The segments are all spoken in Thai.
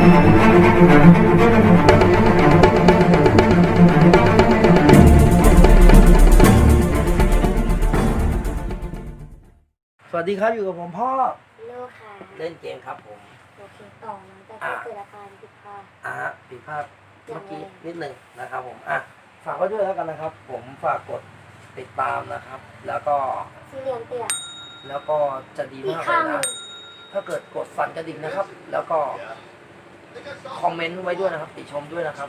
สวัสดีครับอยู่กับผมพ่อโลกค่ะเล่นเกมครับผมโอเคต่อหลังจากที่เกิดอาการผิดพลาดอะฮะผิดพลาดเมื่อกี้นิดหนึ่งนะครับผมอะฝากไว้ด้วยแล้วกันนะครับ ผมฝากกดติดตามนะครับ แล้วก็สี่เหลี่ยมเตี่ยแล้วก็จะดีอีกมากเลข้างยหนึ่นะงถ้าเกิดกดสั่นกระดิ่งนะครับ แล้วก็ คอมเมนต์ไว้ด้วยนะครับติชมด้วยนะครับ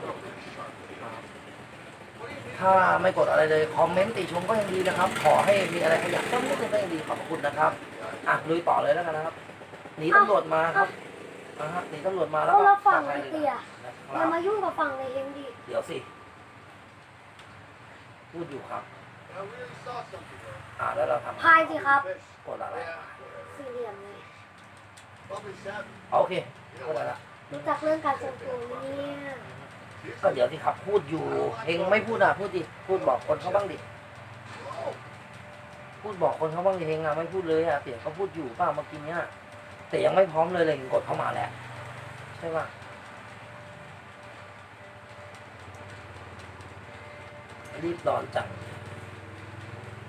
ถ้าไม่กดอะไรเลยคอมเมนต์ติชมก็ยังดีนะครับ ขอให้มีอะไรขยับต้นนิดนึงก็ยังดีขอบคุณนะครับอะลุยต่อเลยแล้วกันนะครับหนีตำรวจมาครับอะฮะหนีตำรวจมาแล้วก็ก็เราฝั่งไปไอ้เลยเตี่ยนะคอย่ารับมายุ่งกับฝั่งในเฮงดิเดี๋ยวสิพูดอยู่ครับอ่าแล้วเราทำพายสิครับกดอะไรสี่เหลี่ยมเลยโอเคกดอะไรละ รู้จักเรื่องการทรงตัวไหมเนี่ยก็เดี๋ยวที่ครับพูดอยู่เองไม่พูดอะพูดดิพูดบอกคนเขาบ้างดิพูดบอกคนเขาบ้างดิเองอะไม่พูดเลยอะเตี๋ยก็พูดอยู่ป้าเมื่อกี้เนี้ยแต่ยังไม่พร้อมเลยเลยเห็นกดเข้ามาแล้วใช่ป่ะรีบร้อนจัง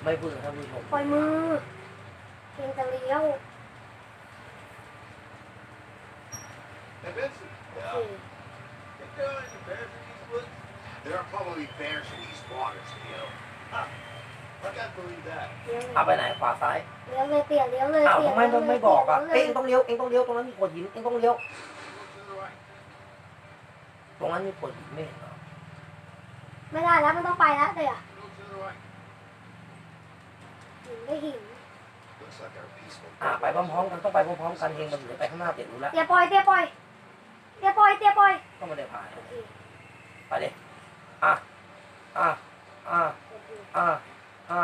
ไม่พูดกับท่านผู้ชมปล่อยมือเฮงจะเลี้ยว Hey, Vincent, โอเค think there are any bears in these woods? There are probably bears in these waters, Leo. Huh. I can't believe that. เลี้ยวเลเอายไปไหนขวาซ้ายเลี้ยวเลยเตี่ยเลี้ยวเลยอ้าวเตี่ยทำไมเลี้ยวมันเลยไม่บอกอะเตี่เอ้ยยเองต้องเลี้ยวเองต้องเลี้ยวตรงนั้นมีโขดหินเองต้องเลี้ยว Look to the right. ตรงนั้นมีโขดหินไม่เห็นเหรอไม่ได้แล้วมันต้องไปแล้วเตี่ย Look to the right. หินได้หิน Looks like our peaceful อ่าไปพร้อมๆกันต้องไปพร้อมๆกันเฮงมันถึงจะไปข้างหน้าเต็ดรู้แล้วเตี่ยปล่อยเตี่ยปล่อยเตี่ยปล่อยเตี่ยปล่อยก็ไม่ได้พายโอเคไปเลย อะอะอะโอเคอะอะ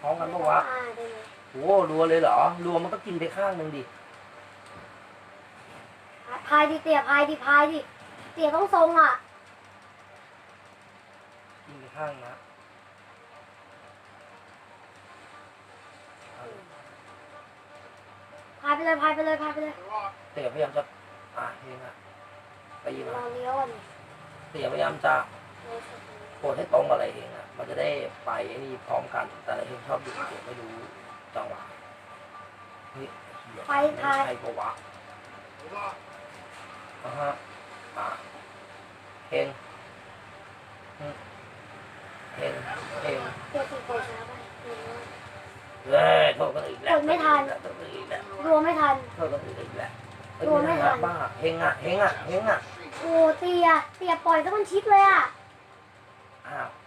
พร้อมกันปะวะอ่าได้ไหมโอ้รัวเลยเหรอรัวมันก็กินไปข้างหนึ่งดิพายดิเตี่ยพายดิพายดิเตี่ยต้องทรงอะ กินไปข้างนะพายไปเลยพายไปเลยพายไปเลย the rock. เตี๋ยพยายามจะอะเฮงอะไปยิงเราอะเลี้ยวอะนี่เตี๋ยพยายามจะ เลี้ยวสุดเลยโกดให้ตรงอะไรเองอะ มันจะได้ไปไอ้นี่พร้อมกัน แต่ละเองชอบอยู่เดี๋ยวไม่รู้จังหวะเฮ้ยเหี้ยไปไม่พายใช่ปะวะ Hold on. อ่าฮะอะเฮงอืมเฮงเฮงเดี๋ยวติดปล่อยช้าไปเลี้ยวเฮ้ยโทษกันอีกแล้วกดไม่ทันโทษกันอีกแล้วรัวไม่ทันโทษกันอีกแล้วเอ้ยกลัวไม่ทันบ้าเฮงอะเฮงอะเฮงอะโอ้เตียเตียปล่อยซะมันชิดเลยอะ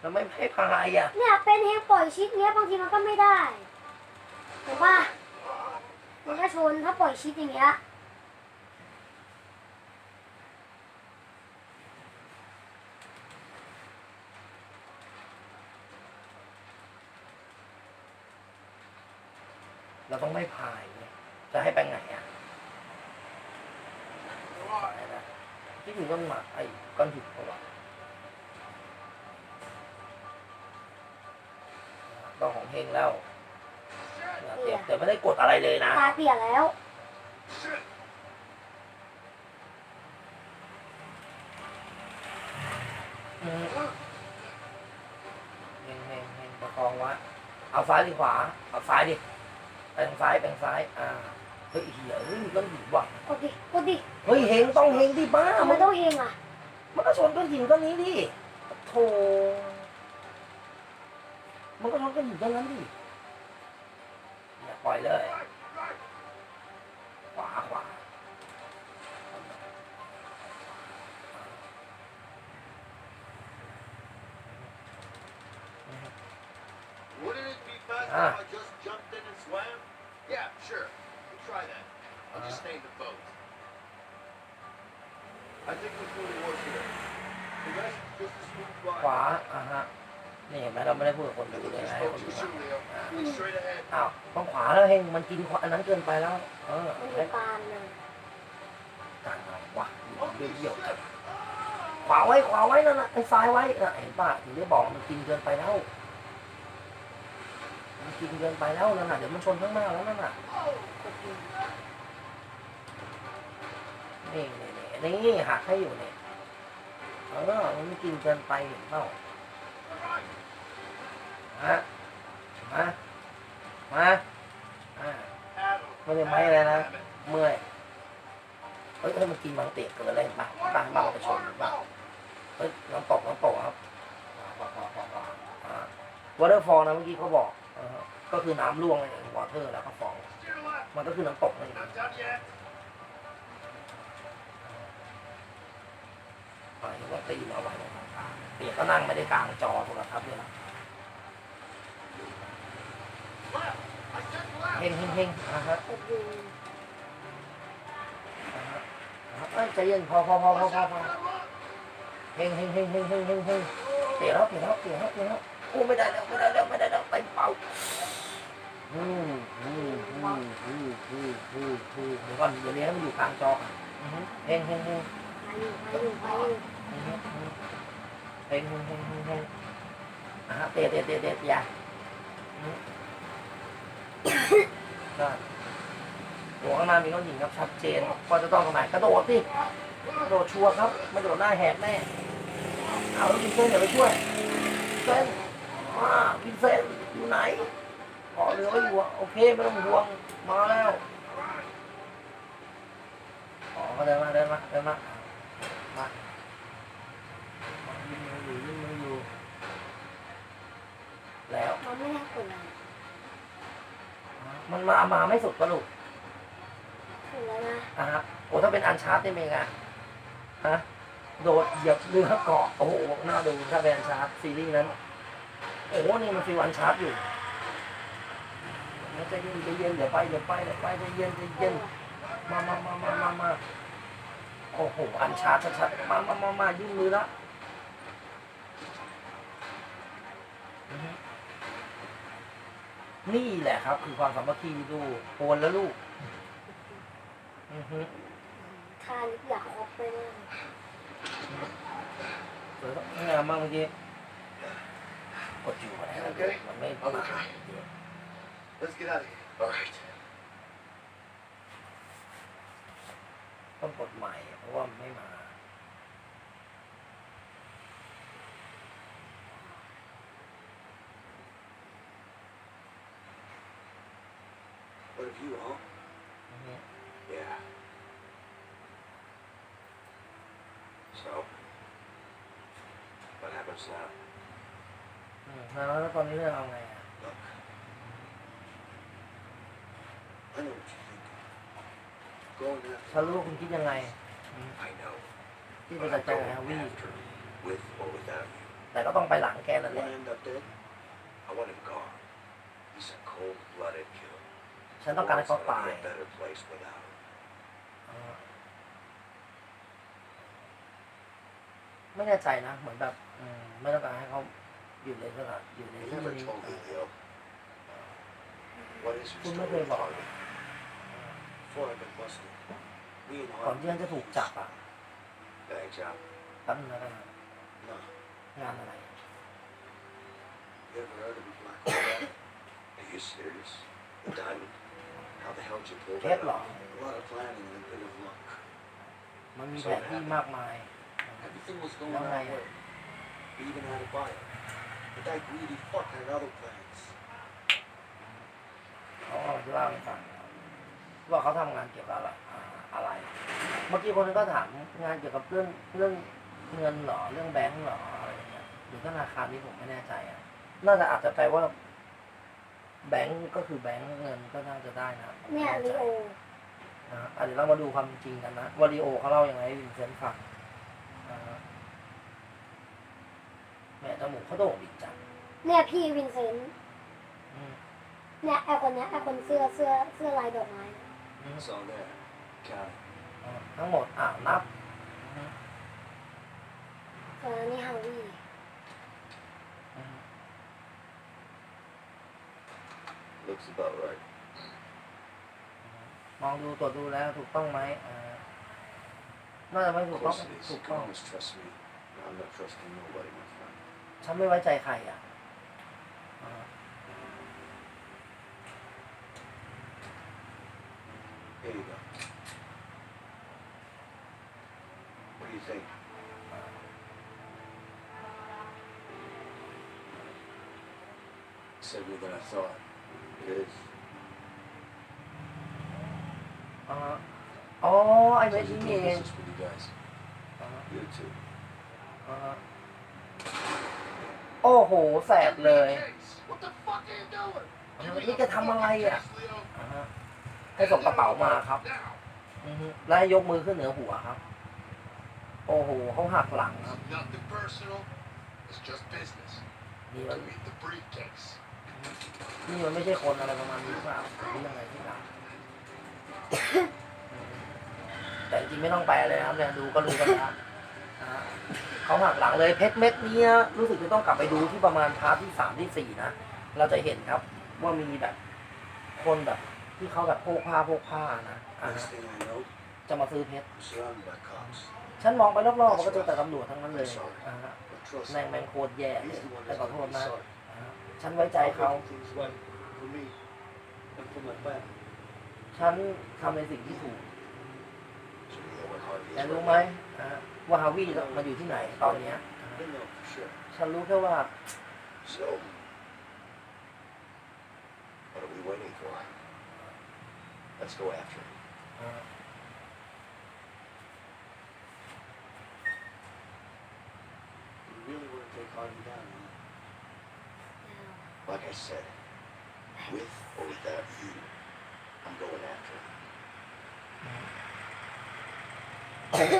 อ้าวแล้วไม่ให้พายอะเนี่ยเป็นเฮงปล่อยชิดเนี้ยบางทีมันก็ไม่ได้ถูกป่ะมันก็ชนถ้าปล่อยชิดอย่างเงี้ยเราต้องไม่พายเนี่ยจะให้ไปไงอะ The rock. อะไรนะที่อยู่ต้นหมากไอ้ก้อนหินเขาว่าต้อง ของเฮงแล้วเดี๋ยวแต่ไม่ได้กดอะไรเลยนะตาเตียแล้ว Shit. อืมเฮงเฮงเฮงประคองไว้เอาซ้ายหรือขวา เอาซ้ายดิไปทางซ้ายไปทางซ้าย อ่า เฮ้ยเหี้ยเฮ้ยมีก้อนหินว่ะ กดดิ กดดิเฮ้ยเฮงต้องเฮงดิบ้าทำไมมันต้องเฮงอะ มันก็ชนก้อนหินก้อนนี้ดิโธ่ มันก็ชนก้อนหินก้อนนั้นดิอย่าปล่อยเลย ขวาขวา Wouldn't it be faster Ah. if I just jumped in and swam? Yeah, sure. We'll try that. I'll just stay in the boat. I think we're fully work here. The rest is just a smooth ขวา ride. อ่ะฮะ นี่เห็นไหมเราไม่ได้พูดกับคนดูเลยนะให้คนดูอ้าวต้องขวาแล้วเฮงมันกินขวาอันนั้นเกินไปแล้ว เออมันอให้ยู่กางเลยการอะไรวะเบี้ยวจังขวาไว้ขวาไว้นั่นนะไอ้ซ้ายไว้นะเห็นป่ะถึงได้บอกมันกินเกินไปแล้วมันกินเกินไปแล้วนั่นน่ะเดี๋ยวมันชนข้างหน้าแล้วนั่นน่ะนี่นี่นี่นี่หักให้อยู่เนี่ยเออมันกินเกินไปเห็นเปล่า มามามาอ่าไม่ได้ไม้อะไรนะ เมื่อยเฮ้ยเฮ้ยมันกินบางเตะเกินอะไรบ้างบ้างบ้างไปชนบ้างเฮ้ยน้ำตกน้ำตกครับวอเตอร์ฟอลนะเมื่อกี้เขาบอกก็คือน้ำร่วงเลยวอเตอร์แล้วก็ฟองมันก็คือน้ำตกนั่นเอง Not done yet. หมายถึงว่าตีมาไว้าง เปียกก็นั่งไม่ได้กลางจอโทรทัศน์ด้วยนะ Left. I said left. เฮงเฮงเฮงอะฮะกดอยู่อะฮะอะฮะเอ้ยใจเย็นพอพอพอพอพอพอเฮงเฮงเฮงเฮงเฮงเฮงเฮงเตะแล้วเตะแล้วเตะแล้วเตะแล้วโอ้ไม่ได้แล้วไม่ได้แล้วไม่ได้แล้วเต็มเป่าอืมอืมอืมอืมอืมอืมอืมเดี๋ยวก่อนเดี๋ยวนี้ให้มันอยู่กลางจอเฮงเฮงเฮงไปอยู่ไปอยู่ไปอยู่ เฮงเฮงเฮงเฮงเฮงอะเตะเตะเตะเตะอย่าอือฮึได้หัวข้างหน้ามีน้องหญิงครับชัดเจนว่าจะต้องตรงไหนกระโดดสิกระโดดชัวร์ครับไม่โดดหน้าแหกแน่เอาแล้ววินเซนเดี๋ยวไปช่วยเซนมาวินเซนอยู่ไหนขอเรือไว้อยู่อะโอเคไม่ต้องห่วงมาแล้วอ๋อเดินมาเดินมาเดินมามายิงมืออยู่ยิงมืออยู่ แล้วมันไม่ได้กดอะไรมันมามาไม่สุดก็ลูกกดแล้วนะอะฮะโอ้ถ้าเป็นอันชาร์ตนี่เป็นไงฮะโดดเหยียบเรือเกาะโอ้โหน่าดูถ้าเป็นอันชาร์ตซีรีส์นั้น โอ้โหนี่มันฟีลอันชาร์ตอยู่ใจเย็นใจเย็นเดี๋ยวไปเดี๋ยวไปเดี๋ยวไปใจเย็นใจเย็นมามามามามามาโอ้โหอันชาร์ตชัดๆมามามามายื่นมือละอือฮึ นี่แหละครับ คือความสามัคคีดูโอนแล้วลูก อือฮึค่าลิฟต์อยากครบไปมากสวยงามมากเมื่อกี้กดอยู่อะไรนะมันไม่มา Let's get out of here. All right. ต้องกดใหม่เพราะว่ามันไม่มา of you, huh? อือฮึ Yeah. So, what happens now? อืมแล้วตอนนี้เรื่องเอาไงอะ Look, I know what you're thinking. Going ถ้า after รู้ว่าคุณคิดยังไง I know. ที่ But จะ I'm จัด going แฮร์วี่ after him, with or without you. แต่ก็ต้องไปหลังแกนั่นแห Want ละ to end up dead? I want him gone. He's a cold-blooded killer. ฉันต้องการให้เขา The world's ตาย gonna be a better place without him. อ่าไม่แน่ใจนะ เหมือนแบบอืมไม่ต้องการให้เขาอยู่ในสถานอยู่ใน You ที่ never นี้ told me, Leo. What is your คุณไม่ story เคย with บอก Harvey? Before I got busted, me and ก่อนที่ Harvey ฉันจะถูกจับอะ bags out. แป๊บนึงแล้วกันนะ No. งานอะไร You ever heard of a black hole? Are you serious? The diamond? How the hell did you pull เพ that ชรเหรอ off? A lot of planning and a bit of luck. มันมีแผนที่มากมาย Everything was going Long our way. way. We even had a buyer. But that greedy fuck had other plans. เขาก็จะเล่าให้ฟังว่าเขาทำงานเกี่ยวกับอะไรอ่าอะไร เมื่อกี้คนนึงก็ถามงานเกี่ยวกับเรื่องเรื่องเงินเหรอเรื่องแบงก์เหรออะไรอย่างเงี้ยหรือธนาคารนี่ผมไม่แน่ใจอะน่าจะอาจจะแปลว่า แบงก์ก็คือแบงก์เงินก็น่าจะได้นะผมไม่เนี่ยแน่ลีใจโอนะฮะอะเดี๋ยวเรามาดูความจริงกันนะวาริโอเขาเล่ายังไงให้วินเซนต์ฟังนะฮะแม่จมูกเขาโด่งดีจังเนี่ยพี่วินเซนต์อืมเนี่ยไอคนเนี้ยไอคนเสื้อเสื้อเสื้อลายดอกไม้อืม It's all there. Count it. อ่าทั้งหมดอ่านับอืมส่วนอันนี้ฮาวิ อืม Looks about right. มองดูตรวจดูแล้วถูกต้องไหมอ่าน่าจะไม่ Of ถูกต้อง course it is. ถู You ก can ต้อง always trust me. I'm not trusting nobody, my friend. ฉันไม่ไว้ใจใครอะอ่า Here you go. you think? Sadder than I thought. It is. อ่าอ๋อไอ้เม็ด Pleasure นี้ doing เอง business with you guys. อ่า You too. อ่าโอ้โห แสบเลย What the fuck are you doing? นี่แกทำอะไรอะ Yes, Leo. อ่าฮะให้ส่งกระเป๋ามาครับ Now, อือฮึแล้วให้ยกมือขึ้นเหนือหัวครับ โอ้โหเขาหักหลังครับ it's nothing personal. It's just business. นี่มัน Give me the briefcase. นี่มันไม่ใช่คนอะไรประมาณนี้หรือเปล่าหรือยังไงที่หลังแต่จริงๆไม่ต้องแปลเลยนะครับเนี่ยดูก็รู้กันแล้วนะฮะเขาหักหลังเลยเพชรเม็ดนี้นะรู้สึกจะต้องกลับไปดูที่ประมาณพาร์ทที่สามที่สี่นะเราจะเห็นครับว่ามีแบบ คนแบบที่เขาแบบโพกผ้าโพกผ้านะอ่า Next thing I know, จะมาซื้อเพชร I'm surrounded by cops. ฉันมองไปรอบๆมันก็เจอแต่ตำรวจทั้งนั้นเลยอ่าฮะ But trust แม่ง me, แม่งโคตรแย่เลย he's the one แต่ that's ขอโทษ gonna นะ ฉันไว้ใจเขา Things right for me and for my family. ฉันทำในสิ่งที่ถูก So we know what Harvey แต่ is รู้ right ไหมอ่าฮะว่าฮาวิมาอยู่ที่ไหนตอนเนี้ย now. I know for sure. ฉันรู้แค่ว่า So, what are we waiting for? Let's go after him. อ่า You really want to take Harvey down, huh? Like I said, with or without you, I'm going after him.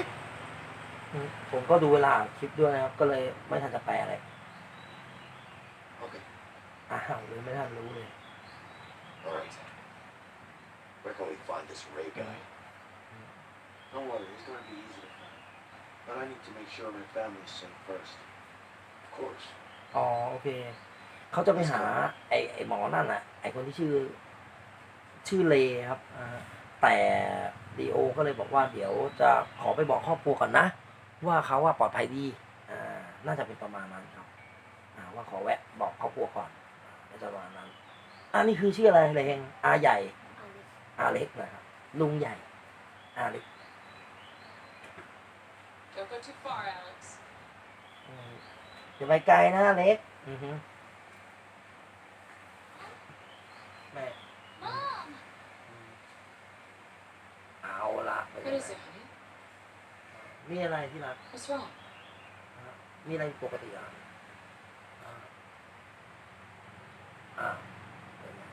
ผมก็ดูเวลาคลิปด้วยนะครับ ก็เลยไม่ทันจะแปลอะไร Okay. อ้าวเลยไม่ทันรู้เลย All right. Where can we find this Ray guy? Don't worry, he's gonna be easy to find. But I need to make sure my family's safe first. Of course. อ๋อโอเค เขาจะไปหา ไอ้ไอ้หมอนั่นน่ะ ไอ้คนที่ชื่อ ชื่อเลครับอ่าแต่ดีโอ ก็เลยบอกว่าเดี๋ยวจะขอไปบอกครอบครัวก่อนนะ ว่าเขาว่าปลอดภัยดีอ่าน่าจะเป็นประมาณนั้นครับอ่าว่าขอแวะบอกครอบครัวก่อนน่าจะประมาณนั้นอันนี้คือชื่ออะไรเลยเองอาใหญ่อาเล็กนะครับลุงใหญ่อาเล็ก Don't go too far, Alex. อืมอย่าไปไกลนะอาเล็ก อือฮึ แม่ Mom! เอาละไป What is it, honey? มีอะไรที่รัก What's wrong? มีอะไรปกติอะอ่าอ่าเป็นไง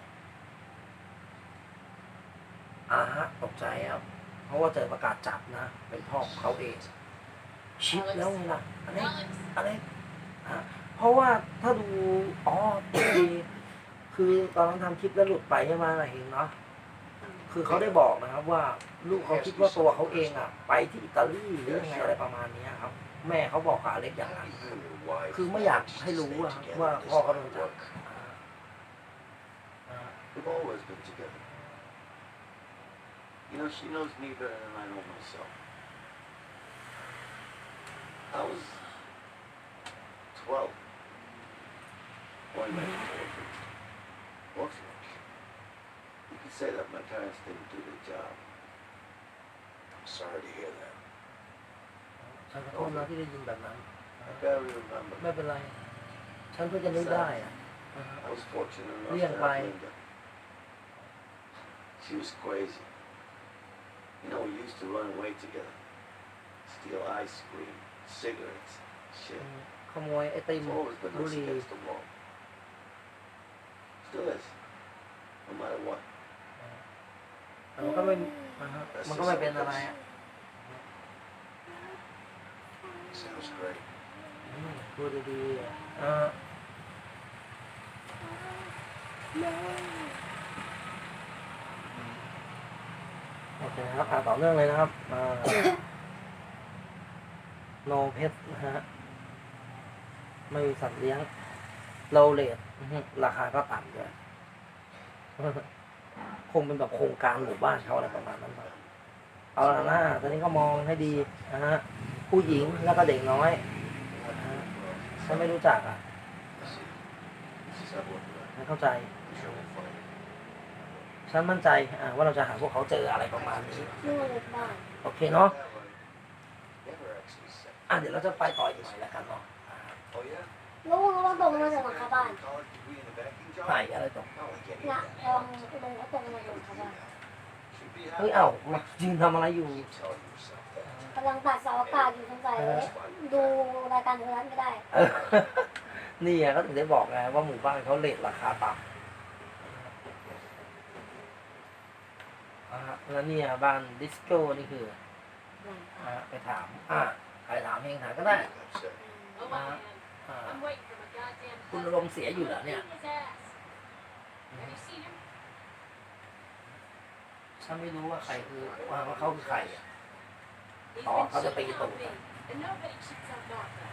อ่าฮะตกใจครับ เพราะว่าเจอประกาศจับนะ เป็นพ่อของเขาเอง ชิปแล้วไงล่ะ อันนี้ Alex! อะไรฮะเพราะว่าถ้าดู อ๋อดี คือตอนนั้นทำคลิปแล้วหลุดไปใช่ไหมอะไรเองเนาะคือเขาได้บอกนะครับว่าลูกเขาคิดว่าตัวเขาเองอะ ไปที่อิตาลีหรือยังไงอะไรประมาณเนี้ยครับ แม่เขาบอกกับอเล็กอย่างนั้น You and your wife Cứ mới อยาก managed to ให้รู้ stay อะ together ว่า this พ่อเขาโด hard นจับ work. อ่า We've always been together. You know, she knows me better than I know myself. I was 12 when I went to You could say that my parents didn't do their job. I'm sorry to hear that. ฉันขอโทษนะที่ได้ยินแบบนั้น I barely remember. ไม่เป็นไร ฉันเพิ่งจะนึกได้อ่ะอ่าฮะ I was fortunate enough Liang to Bai. have Linda. She was crazy. You know, we used to run away together. Steal ice cream, cigarettes, อื shit. มขโมยไอติม It's always been บุ us หรี่ against the wall. Still is. No matter what. แต่มันก็ไม่อ่าฮะมันก็ไม่เป็นอะไรอะ Sounds great. อืมพูดดีๆอะอ่าโอเคนะครับอ่าต่อเนื่องเลยนะครับอ่า โนเพชนะฮะ ไม่มีสัตว์เลี้ยง โลเลทราคาก็ต่ำด้วย คงเป็นแบบโครงการหมู่บ้านเขาอะไรประมาณนั้นครับเอาละนะตอนนี้ก็มองให้ดีนะฮะผู้หญิงแล้วก็เด็กน้อยนะฮะถ้าไม่รู้จักอะไม่เข้าใจฉันมั่นใจอะว่าเราจะหาพวกเขาเจออะไรประมาณนี้นู่นบ้านโอเคเนาะอะเดี๋ยวเราจะไปต่ออีกหน่อยแล้วกันเนาะอ่า Oh yeah? ลูกเราต้องตรงมาจากหลังคาบ้าน College degree in a vacuum job? ไหนอะไรตรง Not like any เนี่ย of that. ลองลงเขาตรงมาจากหลังคาบ้าน Should be เฮ้ย happy. เอ้ามายืนทำอะไรอยู่ Keep telling yourself that. กำลังตัดเสาอากาศอยู่สงสัย That's why you ดูรายการโทรทัศน์ไม่ได้เออนี่ไงเขาถึงได้บอกไงว่าหมู่บ้านเขาเลทราคาต่ำอ่าฮะแล้วเนี่ยบ้านดิสโก้นี่คืออ่าไปถามอ่าใครถามเองถามก็ได้ upset. Oh my man. อ่า I'm waiting for my goddamn คุณ husband. ลมณ์เสียอยู่เหรอเนี่ย Beating his ass. Have you seen him? ฉันไม่รู้ว่าใครคือว่าว่าเขาคือใครอะ He's Oh, been how's it cheating being on told? me, and nobody cheats on Martha.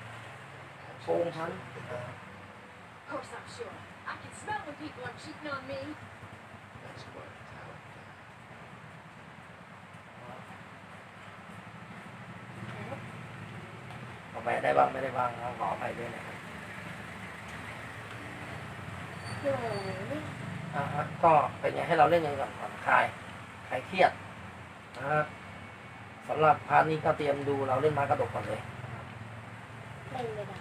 โกงฉัน Of course I'm sure. I can smell when people are cheating on me. That's quite a talent. ออกไปได้บ้างไม่ได้บ้างครับขออภัยด้วยนะครับโอ้โห นี่อ่าฮะก็เป็นไงให้เราเล่นกันก่อนผ่อนคลายคลายเครียดนะฮะสำหรับพาร์ทนี้ก็เตรียมดูเราเล่นไม้กระดกก่อนเลยเล่นไม่ได้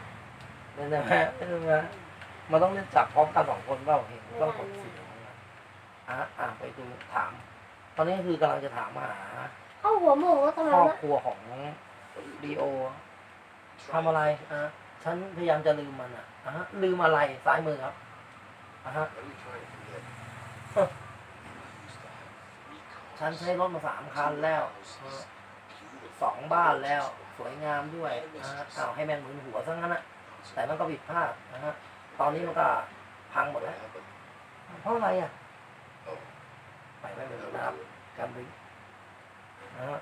เล่นได้ไหมเล่นได้ไหมมันต้องเล่นจับพร้อมกันสองคนเปล่าเห็นต้องกดเสียงนะอะอะไปดูถาม ตอนนี้คือกำลังจะถามหาเข้าหัวหมูทำไมครอบวะครัวของดีโอทำอะไรอะฉันพยายามจะลืมมันอะอะฮะลืมอะไรซ้ายมือครับอะฮะ What are you trying ฉันใช้รถมาสามคัน two แล้ว houses, อะ beautiful สองบ้านแล้ว สวยงามด้วยอะอ้าวให้แม่งหมุนหัวซะงั้นอะแต่มันก็ผิดพลาดนะฮะ ตอนนี้มันก็พังหมด What แล้ว happened? เพราะอะไรอะ Oh, ไปไม่เป็น that นะครับ was it. การบินนะฮะ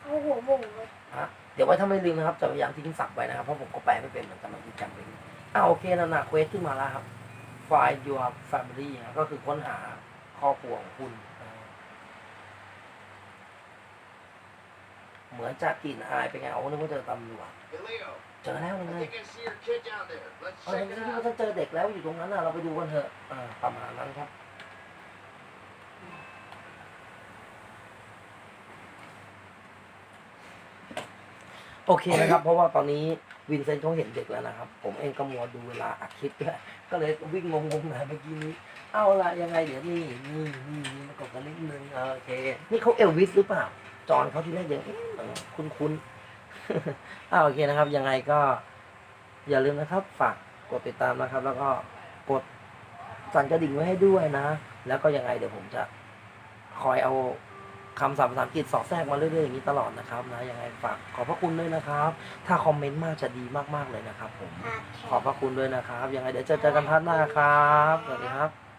เข้าหัวหมูเลยฮะเดี๋ยวไว้ถ้าไม่ลืมนะครับ จะพยายามทิ้งศัพท์ไว้นะครับ เพราะผมก็แปลไม่เป็นเหมือนกันมันคือการบินอ่าโอเคนะนะเควสขึ้นมาแล้วครับ find your family นะก็คือค้นหาครอบครัวของคุณนะฮะเหมือนจากกลิ่นอายเป็นไงเอานึกว่าเจอตำรวจ Hey, Leo, เจอแล้ว I ยังไง think I see your kid down there. Let's เออ check ฉั it นคิด out. ว่าฉันเจอเด็กแล้วอยู่ตรงนั้นน่ะ เราไปดูกันเถอะอ่าประมาณนั้นครับโอเคนะครับ เพราะว่าตอนนี้ วินเซนต์เขาเห็นเด็กแล้วนะครับ ผมเองก็มัวดูเวลาอัดคลิปด้วยก็เลยวิ่งงงๆน่อยเมื่อกี้นี้ เอาละยังไงเดี๋ยวนี่นี่นี่นี่มากดกันนิดนึงโอเค นี่เขาเอลวิสหรือเปล่า จอนเขาที่แรกยังคุ้นคุ้นอ่าโอเคนะครับ ยังไงก็ อย่าลืมนะครับ ฝากกดติดตามนะครับ แล้วก็กดสั่นกระดิ่งไว้ให้ด้วยนะ แล้วก็ยังไงเดี๋ยวผมจะคอยเอา คำศัพท์ภาษาอังกฤษสอดแทรกมาเรื่อยๆอย่างนี้ตลอดนะครับนะยังไงฝากขอบพระคุณด้วยนะครับ ถ้าคอมเมนต์มากจะดีมากๆเลยนะครับผมอาแขขอบพระคุณด้วยนะครับยังไงเดี๋ยวเจอเจอกันพัดหน้าครับสวัสดีครับ